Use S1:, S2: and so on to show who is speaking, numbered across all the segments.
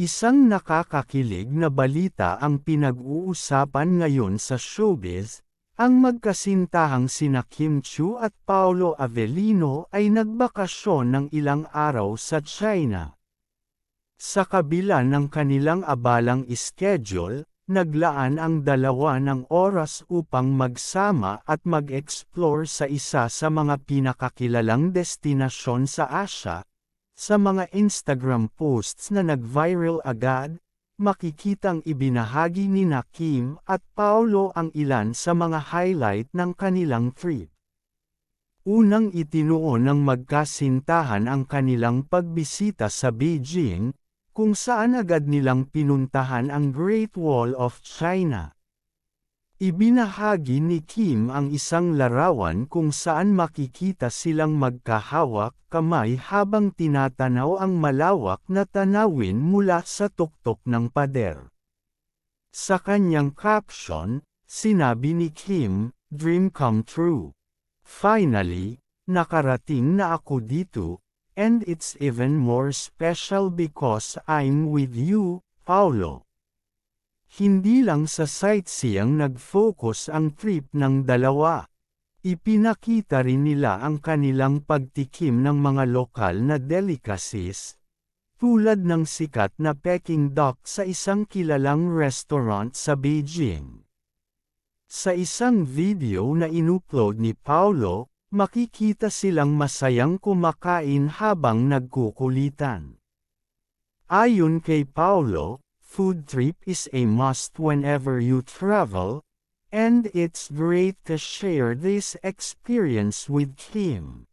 S1: Isang nakakakilig na balita ang pinag-uusapan ngayon sa showbiz, ang magkasintahang sina Kim Chu at Paolo Avellino ay nagbakasyon ng ilang araw sa China. Sa kabila ng kanilang abalang schedule, naglaan ang dalawa ng oras upang magsama at mag-explore sa isa sa mga pinakakilalang destinasyon sa Asia, sa mga Instagram posts na nag-viral agad, makikitang ibinahagi ni Nakim at Paolo ang ilan sa mga highlight ng kanilang trip. Unang itinuon ng magkasintahan ang kanilang pagbisita sa Beijing, kung saan agad nilang pinuntahan ang Great Wall of China. Ibinahagi ni Kim ang isang larawan kung saan makikita silang magkahawak kamay habang tinatanaw ang malawak na tanawin mula sa tuktok ng pader. Sa kanyang caption, sinabi ni Kim, Dream come true. Finally, nakarating na ako dito, and it's even more special because I'm with you, Paulo. Hindi lang sa sightseeing nag-focus ang trip ng dalawa. Ipinakita rin nila ang kanilang pagtikim ng mga lokal na delicacies, tulad ng sikat na Peking duck sa isang kilalang restaurant sa Beijing. Sa isang video na inupload ni Paulo, makikita silang masayang kumakain habang nagkukulitan. Ayon kay Paulo, food trip is a must whenever you travel, and it's great to share this experience with Kim.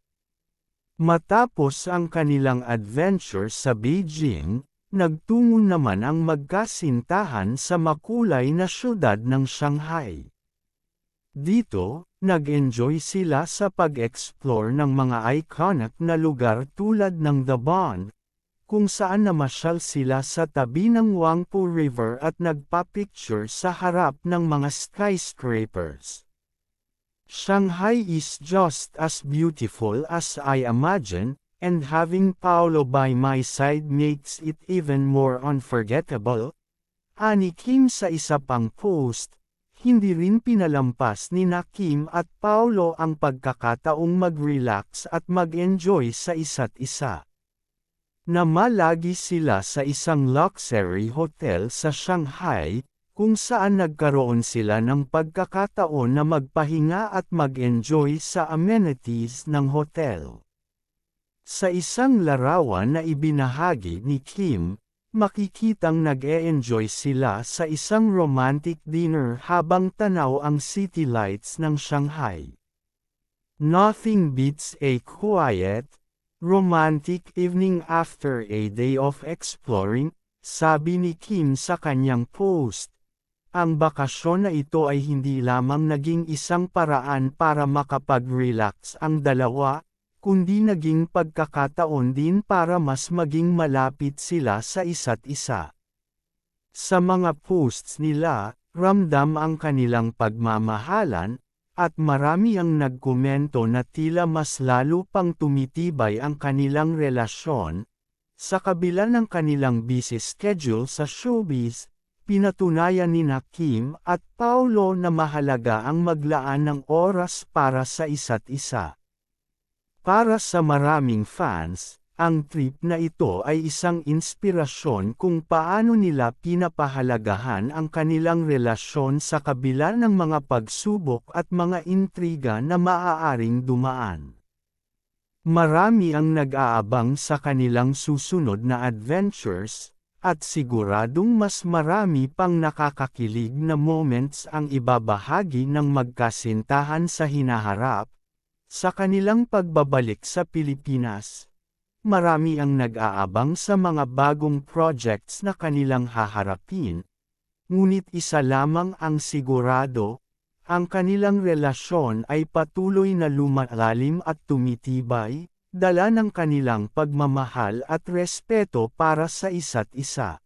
S1: Matapos ang kanilang adventure sa Beijing, nagtungo naman ang magkasintahan sa makulay na syudad ng Shanghai. Dito, nag-enjoy sila sa pag-explore ng mga iconic na lugar tulad ng The Bond, kung saan namasyal sila sa tabi ng Wangpu River at nagpa-picture sa harap ng mga skyscrapers. Shanghai is just as beautiful as I imagine, and having Paolo by my side makes it even more unforgettable. Ani Kim sa isa pang post, hindi rin pinalampas ni Nakim at Paolo ang pagkakataong mag-relax at mag-enjoy sa isa't isa na malagi sila sa isang luxury hotel sa Shanghai, kung saan nagkaroon sila ng pagkakataon na magpahinga at mag-enjoy sa amenities ng hotel. Sa isang larawan na ibinahagi ni Kim, makikitang nag-e-enjoy sila sa isang romantic dinner habang tanaw ang city lights ng Shanghai. Nothing beats a quiet, Romantic evening after a day of exploring, sabi ni Kim sa kanyang post. Ang bakasyon na ito ay hindi lamang naging isang paraan para makapag-relax ang dalawa, kundi naging pagkakataon din para mas maging malapit sila sa isa't isa. Sa mga posts nila, ramdam ang kanilang pagmamahalan, at marami ang nagkomento na tila mas lalo pang tumitibay ang kanilang relasyon, sa kabila ng kanilang busy schedule sa showbiz, pinatunayan ni Kim at Paulo na mahalaga ang maglaan ng oras para sa isa't isa. Para sa maraming fans, ang trip na ito ay isang inspirasyon kung paano nila pinapahalagahan ang kanilang relasyon sa kabila ng mga pagsubok at mga intriga na maaaring dumaan. Marami ang nag-aabang sa kanilang susunod na adventures, at siguradong mas marami pang nakakakilig na moments ang ibabahagi ng magkasintahan sa hinaharap, sa kanilang pagbabalik sa Pilipinas marami ang nag-aabang sa mga bagong projects na kanilang haharapin, ngunit isa lamang ang sigurado, ang kanilang relasyon ay patuloy na lumalalim at tumitibay, dala ng kanilang pagmamahal at respeto para sa isa't isa.